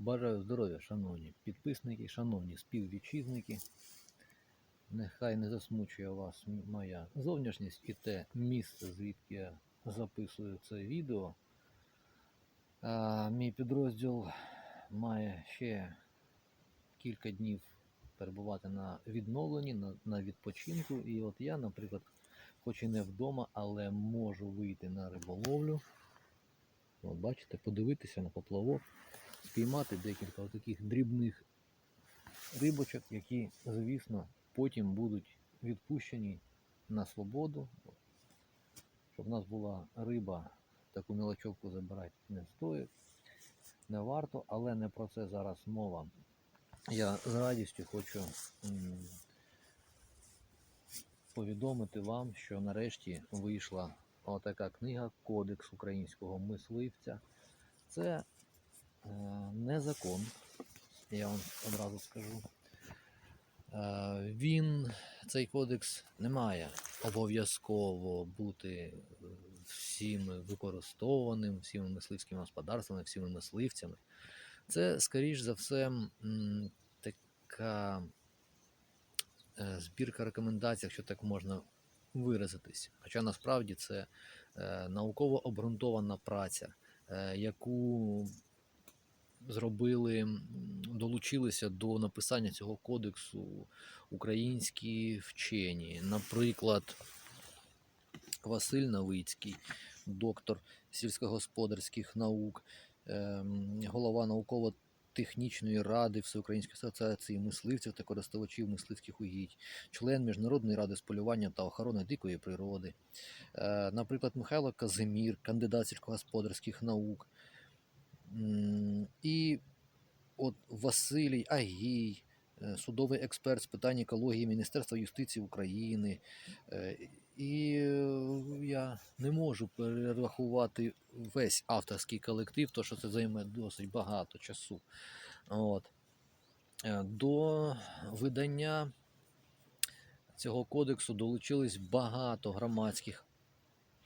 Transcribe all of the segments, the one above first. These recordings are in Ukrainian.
Бажаю здоров'я, шановні підписники, шановні співвітчизники. Нехай не засмучує вас моя зовнішність і те місце, звідки я записую це відео. А, мій підрозділ має ще кілька днів перебувати на відновленні, на, на відпочинку. І от я, наприклад, хоч і не вдома, але можу вийти на риболовлю. От бачите, подивитися на поплавок, спіймати декілька таких дрібних рибочок, які, звісно, потім будуть відпущені на свободу. Щоб в нас була риба, таку мілочовку забирати не стоїть, не варто, але не про це зараз мова. Я з радістю хочу повідомити вам, що нарешті вийшла отака книга Кодекс українського мисливця. Це не закон, я вам одразу скажу. Е, він, цей кодекс, не має обов'язково бути е, всіми використовуваним, всіми мисливськими господарствами, всіми мисливцями. Це, скоріш за все, така е, збірка рекомендацій, якщо так можна виразитись. Хоча насправді це е, науково обґрунтована праця, е, яку зробили, долучилися до написання цього кодексу українські вчені. Наприклад, Василь Новицький, доктор сільськогосподарських наук, ем, голова науково-технічної ради Всеукраїнської асоціації мисливців та користувачів мисливських угідь, член Міжнародної ради з полювання та охорони дикої природи. Е, Наприклад, Михайло Казимір, кандидат сільськогосподарських наук. І от Василій Агій, е, судовий експерт з питань екології Міністерства юстиції України. Е, І е, я не можу перерахувати весь авторський колектив, тому що це займе досить багато часу. От. До видання цього кодексу долучились багато громадських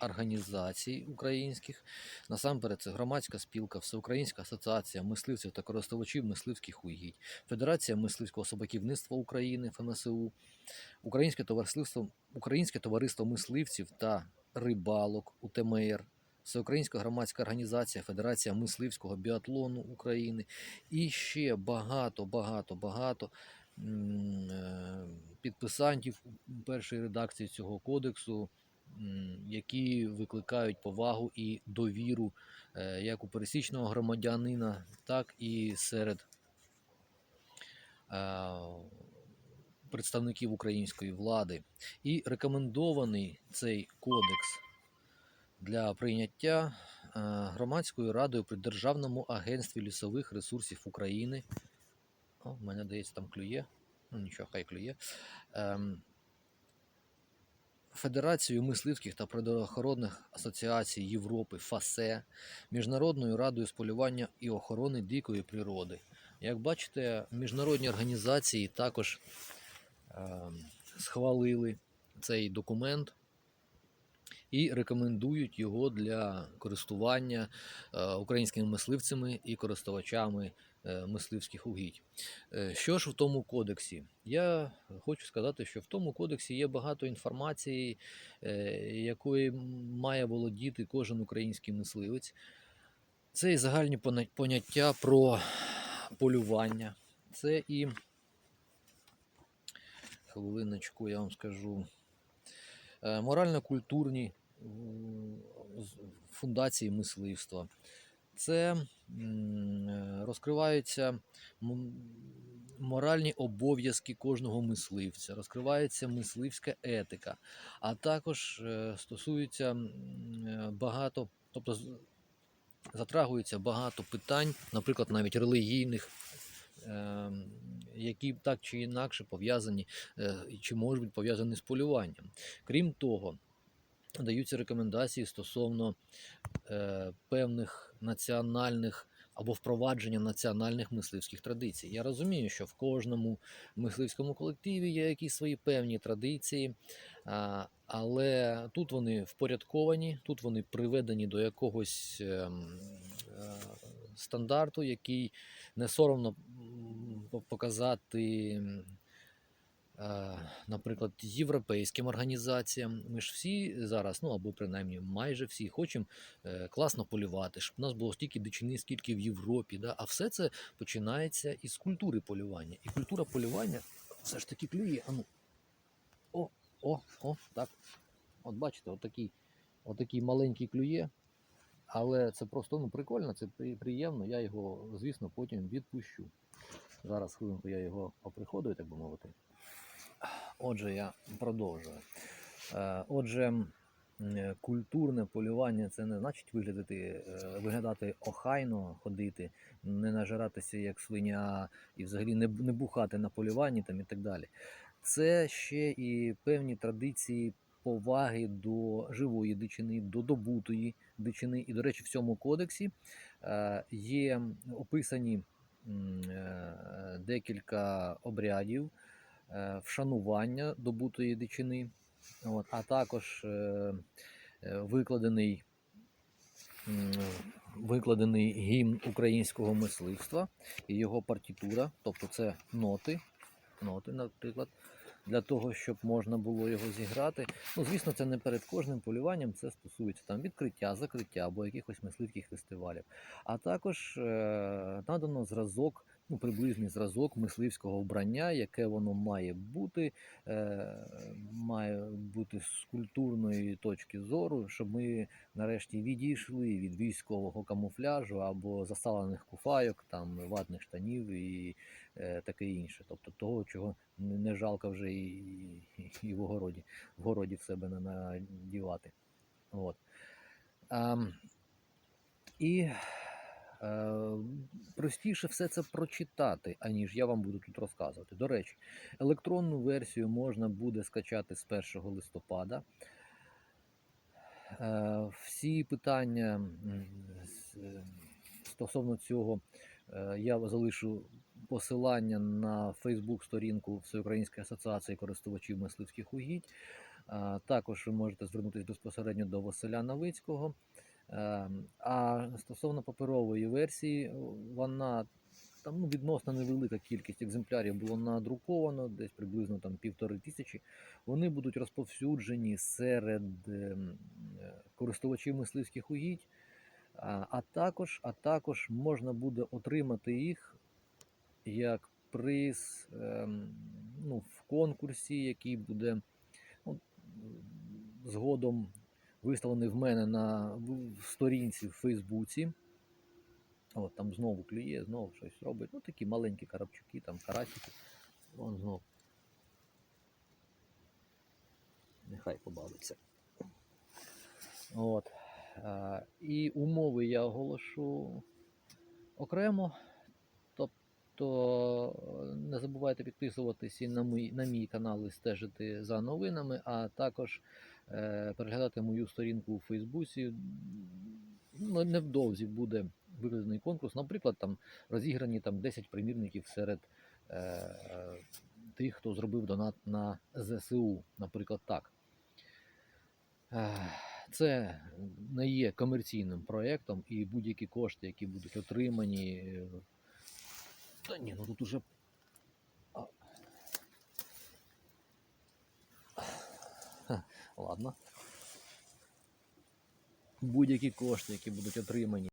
організацій українських. Насамперед, це громадська спілка, Всеукраїнська асоціація мисливців та користувачів мисливських угідь, Федерація мисливського собаківництва України ФМСУ, Українське товариство, Українське товариство мисливців та рибалок УТМР, Всеукраїнська громадська організація Федерація мисливського біатлону України і ще багато, багато, багато е, підписантів першої редакції цього кодексу, які викликають повагу і довіру е, як у пересічного громадянина, так і серед е, представників української влади. І рекомендований цей кодекс для прийняття е, громадською радою при Державному агентстві лісових ресурсів України. О, мене здається, там клює. Ну нічого, хай клює. Ем, Федерацією мисливських та природоохоронних асоціацій Європи ФАСЕ, Міжнародною радою з полювання і охорони дикої природи. Як бачите, міжнародні організації також е, схвалили цей документ і рекомендують його для користування е, українськими мисливцями і користувачами е, мисливських угідь. Е, Що ж в тому кодексі? Я хочу сказати, що в тому кодексі є багато інформації, якої має володіти кожен український мисливець. Це і загальні поняття про полювання, це і хвилиночку, я вам скажу. Морально-культурні фундації мисливства. Це е, розкриваються моральні обов'язки кожного мисливця, розкривається мисливська етика, а також е, стосується е, багато, тобто затрагується багато питань, наприклад, навіть релігійних, ем, які так чи інакше пов'язані е, чи можуть бути пов'язані з полюванням. Крім того, даються рекомендації стосовно е, певних національних або впровадження національних мисливських традицій. Я розумію, що в кожному мисливському колективі є якісь свої певні традиції, а, але тут вони впорядковані, тут вони приведені до якогось ем, е, стандарту, який не соромно показати, е, наприклад, європейським організаціям. Ми ж всі зараз, ну або принаймні майже всі, хочемо е, класно полювати, щоб у нас було стільки дичини, скільки в Європі. Да? А все це починається із культури полювання. І культура полювання все ж таки клює. А ну. О, о, о, так. От бачите, отакий, отакий маленький клює. Але це просто ну, прикольно, це приємно. Я його, звісно, потім відпущу. Зараз хвилинку я його оприходую, так би мовити. Отже, я продовжую. Е, Отже, е, культурне полювання це не значить виглядати, е, виглядати охайно, ходити, не нажиратися як свиня і взагалі не, бухати на полюванні там і так далі. Це ще і певні традиції поваги до живої дичини, до добутої дичини. І, до речі, в цьому кодексі є описані декілька обрядів вшанування добутої дичини, от, а також е, е, викладений, викладений гімн українського мисливства і його партітура, тобто це ноти, ноти, наприклад, для того, щоб можна було його зіграти. Ну, звісно, це не перед кожним полюванням, це стосується там відкриття, закриття або якихось мисливських фестивалів. А також е, надано зразок, ну, приблизний зразок мисливського вбрання, яке воно має бути, е, має бути з культурної точки зору, щоб ми нарешті відійшли від військового камуфляжу або засалених куфайок, там ватних штанів і е, таке інше. Тобто того, чого не жалко вже і, і, і в огороді, в городі в себе на- надівати. От. Ам, і простіше все це прочитати, аніж я вам буду тут розказувати. До речі, електронну версію можна буде скачати з 1 листопада. Е, Всі питання е, стосовно цього е, я залишу посилання на Фейсбук-сторінку Всеукраїнської асоціації користувачів мисливських угідь. Е, Також ви можете звернутися безпосередньо до Василя Новицького. Е, А стосовно паперової версії, вона там ну, відносно невелика кількість екземплярів було надруковано, десь приблизно там півтори тисячі. Вони будуть розповсюджені серед ем, е, користувачів мисливських угідь, а, а, також, а також можна буде отримати їх як приз ем, ну, в конкурсі, який буде ну, згодом виставлений в мене на сторінці в Фейсбуці. От там знову клює, знову щось робить. Ну такі маленькі карапчуки, там карасики. Вон знов. Нехай побавиться. От. Е, і умови я оголошу окремо. Тобто не забувайте підписуватися на мій, на мій канал і стежити за новинами, а також переглядати мою сторінку у Фейсбуці. Ну, невдовзі буде виведений конкурс. Наприклад, там розіграні там 10 примірників серед е, е, тих, хто зробив донат на ЗСУ, наприклад, так. Е, Це не є комерційним проєктом, і будь-які кошти, які будуть отримані. е, Та ні, ну тут уже. А. Ха, Ладно. Будь-які кошти, які будуть отримані